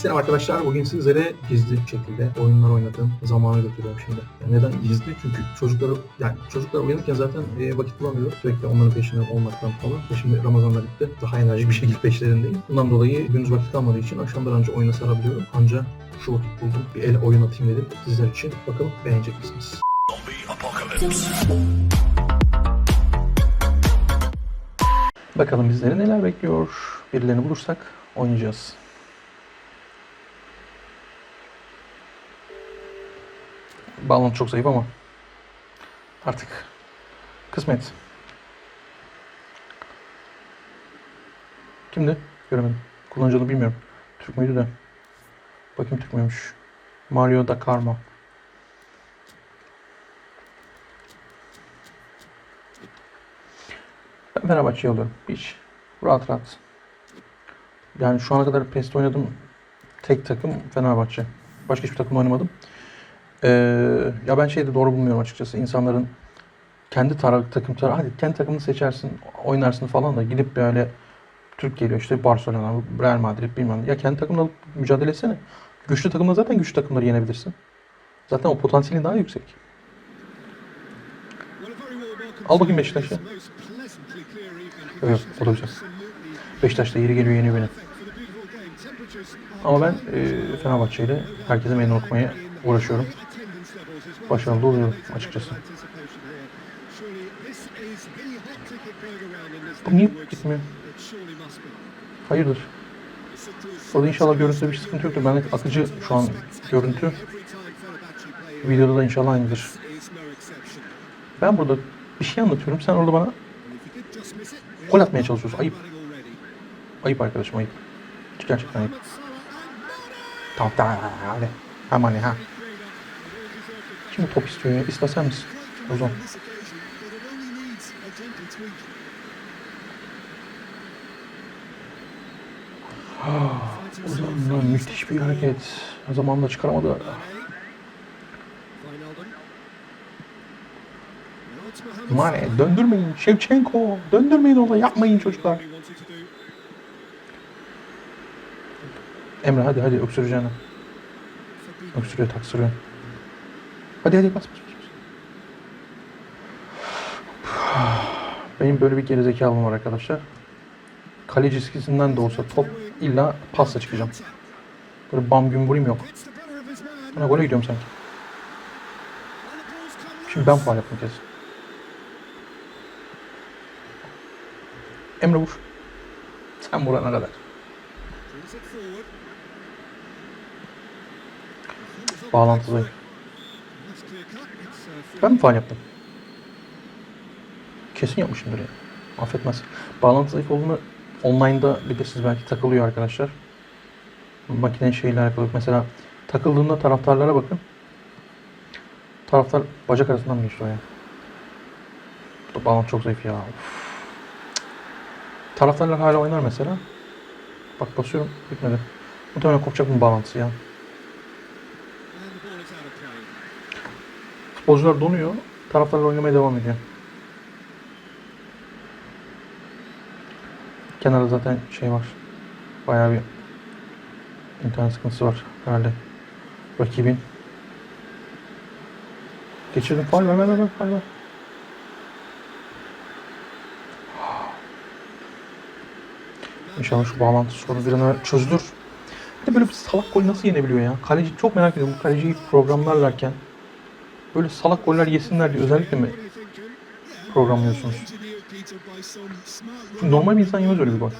Selam arkadaşlar. Bugün sizlere gizli şekilde oyunlar oynadığım zamanı götürüyorum şimdi. Yani neden gizli? Çünkü çocukları yani çocuklar uyanırken zaten e, vakit bulamıyor. Sürekli onların peşinde olmaktan falan. Ve şimdi Ramazanlar bitti. Daha enerjik bir şekilde peşlerindeyim. Bundan dolayı gündüz vakit kalmadığı için akşamdan önce oyuna sarabiliyorum. Anca şu vakit buldum. Bir el oyun atayım dedim sizler için. Bakalım beğenecek misiniz? Bakalım bizleri neler bekliyor. Birilerini bulursak oynayacağız. Bağlantı çok zayıf ama artık kısmet. Kimdi? Göremedim. Kullanıcı bilmiyorum. Türk müydü de. Bakayım Türk müymüş. Mario da Karma. Ben Fenerbahçe'yi alıyorum. Hiç. Rahat rahat. Yani şu ana kadar PES'te oynadığım tek takım Fenerbahçe. Başka hiçbir takım oynamadım. Ee, ya ben şeyde doğru bulmuyorum açıkçası. İnsanların kendi tar takım tar hadi kendi takımını seçersin, oynarsın falan da gidip böyle Türk geliyor işte Barcelona, Real Madrid bilmem. Ya kendi takımla mücadele etsene. Güçlü takımla zaten güçlü takımları yenebilirsin. Zaten o potansiyelin daha yüksek. Al bakayım Beşiktaş'ı. Yok o da güzel. Beşiktaş da yeri geliyor yeniyor beni. Ama ben e, Fenerbahçe herkese meydan okumaya uğraşıyorum. Başarılı oluyorum açıkçası. Bu niye gitmiyor? Hayırdır? Orada inşallah görüntüde bir sıkıntı yoktur. Bende akıcı şu an görüntü. Videoda da inşallah aynıdır. Ben burada bir şey anlatıyorum. Sen orada bana gol atmaya çalışıyorsun. Ayıp. Ayıp arkadaşım ayıp. Gerçekten ayıp. Tamam tamam hadi. Hemen ha. Kim top istiyor ya? İstesen misin? O zaman müthiş bir hareket. Zamanında çıkaramadı. Mane döndürmeyin. Şevçenko döndürmeyin onu. Yapmayın çocuklar. Emre hadi hadi öksüreceğine. Öksürüyor taksırıyor. Hadi hadi bas bas bas. Benim böyle bir gerizekalım var arkadaşlar. Kaleci skisinden de olsa top illa pasla çıkacağım. Böyle bam gün vurayım yok. Bana gole gidiyorum sanki. Şimdi ben faal yaptım kesin. Emre vur. Sen vurana kadar. Bağlantı zayıf. Ben mi faal yaptım? Kesin yapmışımdır ya. Affetmez. Bağlantı zayıf olduğunu online'da bilirsiniz belki takılıyor arkadaşlar. Makine şeyle alakalı. Mesela takıldığında taraftarlara bakın. Taraftar bacak arasından geçti o ya? Bu bağlantı çok zayıf ya. Of. Taraftarlar hala oynar mesela. Bak basıyorum bitmedi. Muhtemelen kopacak mı bağlantısı ya? Futbolcular donuyor. Taraftarlar oynamaya devam ediyor. Kenarda zaten şey var. Bayağı bir internet sıkıntısı var herhalde. Rakibin. Geçirdim. Faal ver ver ver. Faal ver. İnşallah şu bağlantı sorunu bir an evvel çözülür. Bir de böyle bir salak gol nasıl yenebiliyor ya? Kaleci çok merak ediyorum. Kaleciyi programlarlarken böyle salak goller yesinler diye özellikle mi programlıyorsunuz? Çünkü normal bir insan yemez öyle bir gol.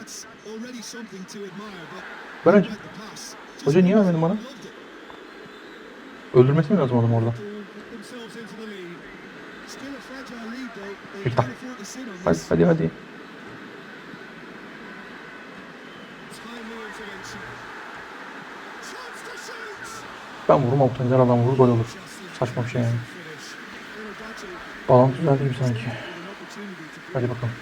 Ben önce, hoca niye vermedin bana? Öldürmesi mi lazım adam orada? Yıkta. Hadi hadi hadi. Ben vururum gider adam vurur gol olur. Saçma bir şey yani. Bağlantı düzeldi gibi sanki. Hadi bakalım.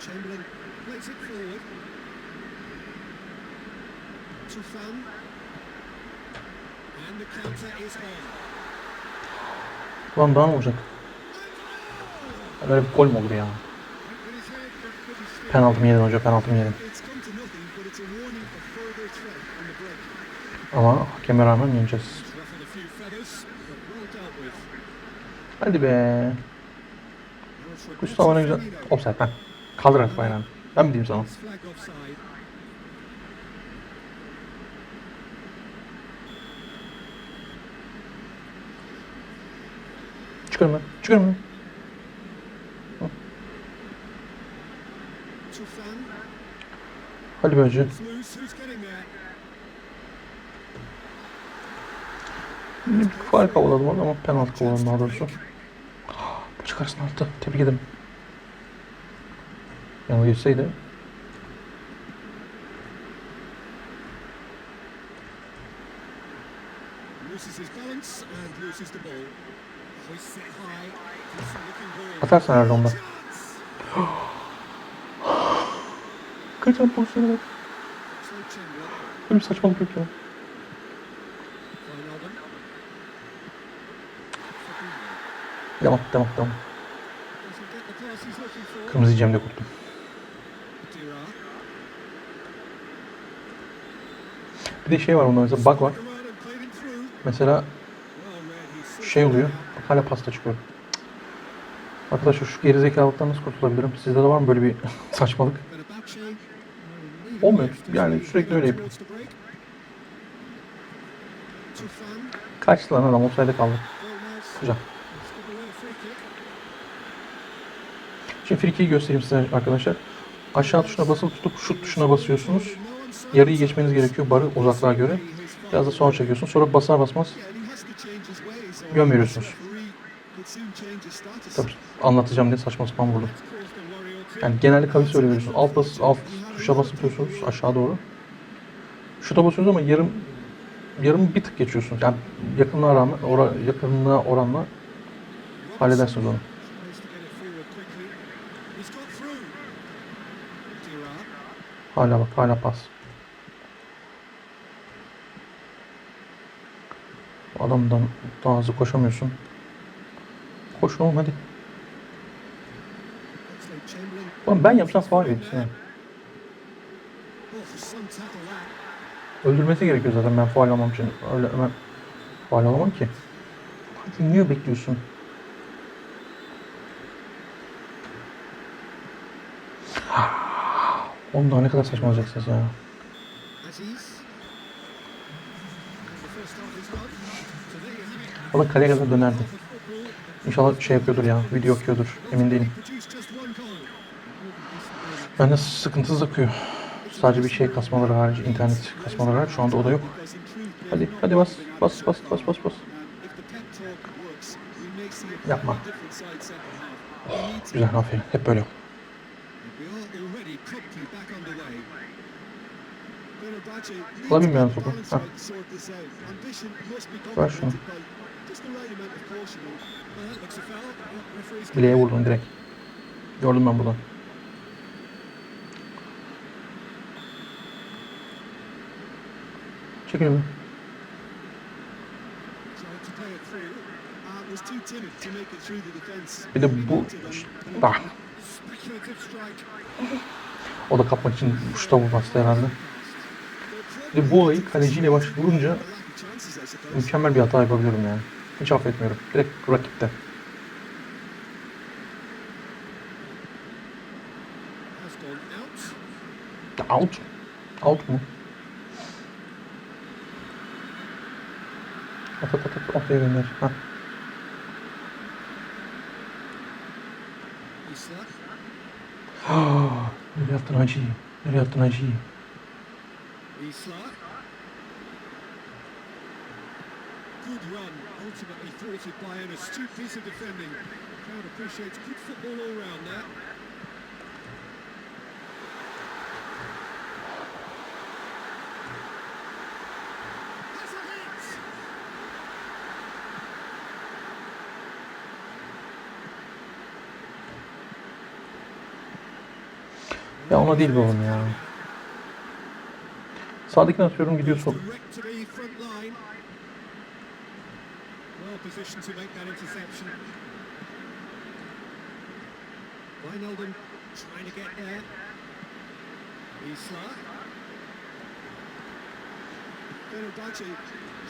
Chamberlain plays it forward. Tufan. And the counter is on. Ulan daha ne olacak? Böyle bir gol mü olur ya? Penaltı mı yedin hoca? Penaltı mı yedin? Ama hakeme rağmen yeneceğiz. Hadi be. Gustavo ne güzel. Offside ben. Kaldır artık bayrağını. Ben mi diyeyim sana? Çıkarım ben. Çıkarım ben. Hadi be hacı. It's loose. Who's getting there? Bir faal kovaladım orada ama penaltı kovaladım daha doğrusu. Çıkarsın attı. Tebrik ederim. Yanına geçseydi. Loses his balance and loses the ball. Hoists it high. Decent looking ball. Atarsın herhalde onda. Chance. Kaçan pozisyona bak. Böyle saçmalık yok ya. Devam devam devam. Kırmızı yiyeceğim de korktum. Dira. Bir de şey var bunda mesela bug var. Mesela şey oluyor. Bak hala pasta çıkıyor. Arkadaşlar şu gerizekalıktan nasıl kurtulabilirim? Sizde de var mı böyle bir saçmalık? Olmuyor. Yani sürekli öyle yapıyor. Kaçtı lan adam offside'de kaldı. Güzel. Şimdi frikiyi göstereyim size arkadaşlar. Aşağı tuşuna basılı tutup şut tuşuna basıyorsunuz. Yarıyı geçmeniz gerekiyor barı uzaklığa göre. Biraz da sonra çekiyorsun. Sonra basar basmaz Yön veriyorsunuz. Tabii anlatacağım diye saçma sapan vurdum. Yani genelde kavis öyle veriyorsunuz. Alt, bas, alt tuşa basıp tutuyorsunuz aşağı doğru. Şuta basıyorsunuz ama yarım yarım bir tık geçiyorsunuz. Yani yakınlığa rağmen ora, yakınlığa oranla halledersiniz onu. Hala bak hala pas. Adamdan daha hızlı koşamıyorsun. Koş oğlum hadi. Ulan ben yapsam faul verirsin. yani. Oh, some tackle that. Öldürmesi gerekiyor zaten ben faul almam için. Öyle hemen faul alamam ki. Hadi niye bekliyorsun? Oğlum daha ne kadar saçma olacaksınız ya. Valla kaleye kadar dönerdi. İnşallah şey yapıyordur ya, video okuyordur. Emin değilim. Bende sıkıntısız akıyor. Sadece bir şey kasmaları harici, internet kasmaları hariç şu anda o da yok. Hadi, hadi bas, bas, bas, bas, bas, bas. Yapma. to Güzel, aferin. Hep böyle. to yani topu? Ha. Ver şunu. Bileğe vurdun direkt. Gördüm ben buradan. Çekil mi? tried to play it through. Uh, was too timid to make it through the defence. Bir de bu... Ah, o da kapmak için şuta bu bastı herhalde. Bir de bu olayı kaleciyle baş vurunca mükemmel bir hata yapabiliyorum yani. Hiç affetmiyorum. Direkt rakipte. Out. Out mu? At at at at ortaya gönder. Hah. Isla. Nereye attın hacı? Nereye attın? Isla. Good run, ultimately thwarted by an astute piece of defending. Crowd appreciates good football all round there. Ya ona değil be oğlum ya. Sağdakini atıyorum gidiyor sol. The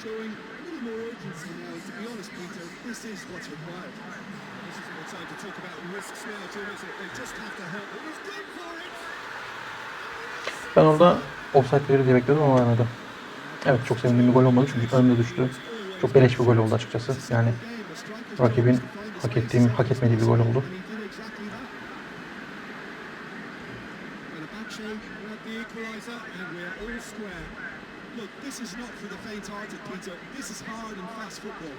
showing a little more urgency now. To be honest, Peter, this is what's required. This is more time to talk about risks now, Jim, is it? They just have to help. But he's good for it. Ben orada offside verir diye bekledim ama vermedi. Evet çok sevindiğim bir gol olmadı çünkü önümde düştü. Çok beleş bir gol oldu açıkçası. Yani rakibin hak ettiğim, hak etmediği bir gol oldu. This is not for the faint-hearted, Peter. This is hard and fast football.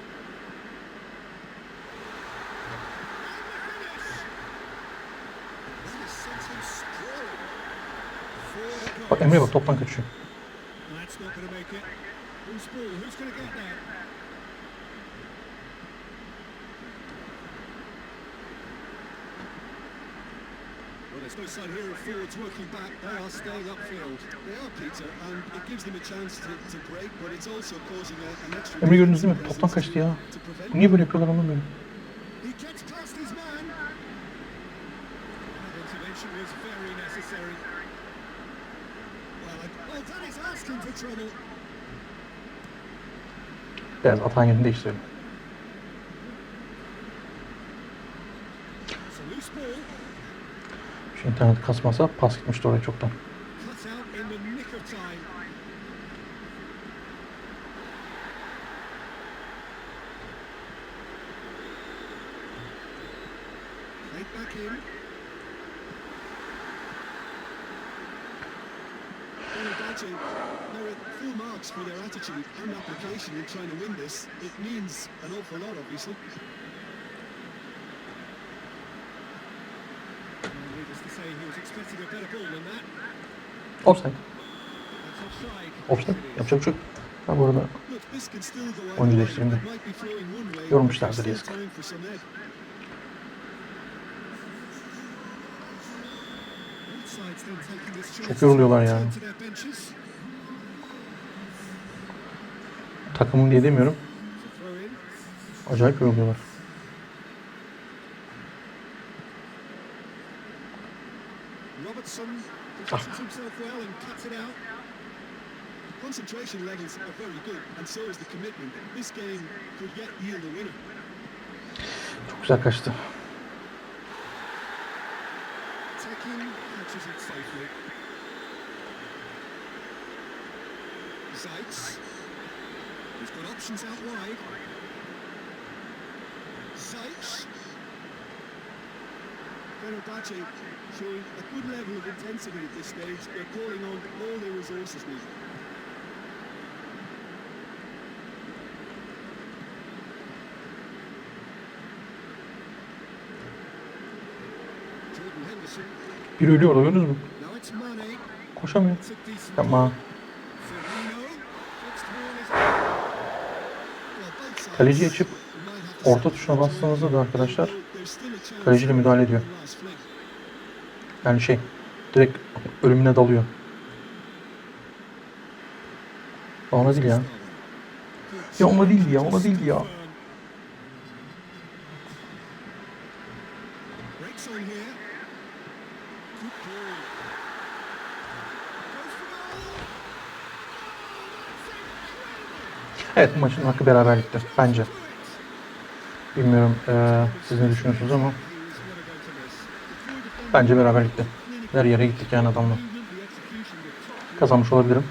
And the finish! That has sent him sprawling. For the Bak Emre bak toptan kaçıyor. There's no sign here of forwards working back. They are staying upfield. They are, Peter, and it gives them a chance to, to break, but it's also causing a, an extra... Emre gördünüz değil mi? Toptan kaçtı ya. Niye böyle yapıyorlar anlamıyorum. He gets past his man. That intervention was very necessary. Biraz atağın yerini değiştirelim. Şu internet kasmasa pas gitmişti oraya çoktan. Cut out in the nick of time. Played back in. Fenerbahce, there are full marks for their attitude and application in trying to win this. It means an awful lot, obviously. Needless to say, he was expecting a better ball than that. Offside. Offside. Yapacak bir şey yok. Ben bu arada Look, this can still go either Oyuncu way. değiştireyim de. It might be takımım diye demiyorum. Acayip yoruluyorlar. Out. Concentration levels are very good, and so is the commitment. This game could yet yield a winner. Çok güzel kaçtı. Tekin He's got options out wide. Zeitz. Fenerbahce showing a good level of intensity at this stage. They're calling on all their resources mü? Now it's Mane. Koşamıyor. It's a decent Yapma. Firmino. Fixed ball is- Well, both sides Kaleci açıp orta tuşuna bastığınızda da arkadaşlar kaleciyle müdahale ediyor. Yani şey direkt ölümüne dalıyor. Ona değil ya. Ya ona değil ya, ona değil ya. Breaks on here. Good ball. Goes for goal. Evet bu maçın hakkı beraberlikti bence. Bilmiyorum eee, siz ne düşünüyorsunuz ama bence beraberlikti. Her yere gittik yani adamla. Top Kazanmış olabilirim.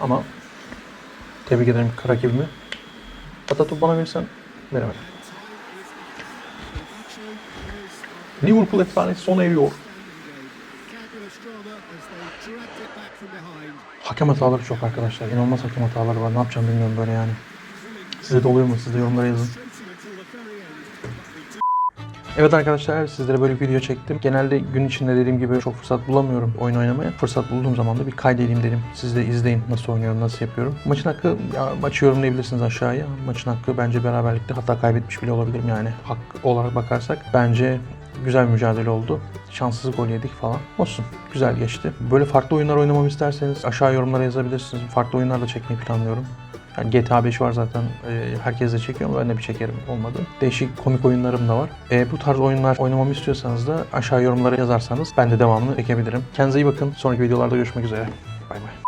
Ama tebrik ederim rakibimi. Hatta topu bana verirsen veremedim. Liverpool efsanesi sona eriyor. Hakem hataları çok arkadaşlar. İnanılmaz hakem hataları var. Ne yapacağım bilmiyorum böyle yani. Size de oluyor mu? Siz de yorumlara yazın. Evet arkadaşlar sizlere böyle bir video çektim. Genelde gün içinde dediğim gibi çok fırsat bulamıyorum oyun oynamaya. Fırsat bulduğum zaman da bir kaydedeyim dedim. Siz de izleyin nasıl oynuyorum, nasıl yapıyorum. Maçın hakkı, ya, maçı yorumlayabilirsiniz aşağıya. Maçın hakkı bence beraberlikte hatta kaybetmiş bile olabilirim yani. Hak olarak bakarsak bence güzel mücadele oldu. Şanssız gol yedik falan. Olsun. Güzel geçti. Böyle farklı oyunlar oynamamı isterseniz aşağı yorumlara yazabilirsiniz. Farklı oyunlar da çekmeyi planlıyorum. Yani GTA 5 var zaten. E, herkes de çekiyor ama ben de bir çekerim olmadı. Değişik komik oyunlarım da var. E, bu tarz oyunlar oynamamı istiyorsanız da aşağı yorumlara yazarsanız ben de devamını çekebilirim. Kendinize iyi bakın. Sonraki videolarda görüşmek üzere. Bay bay.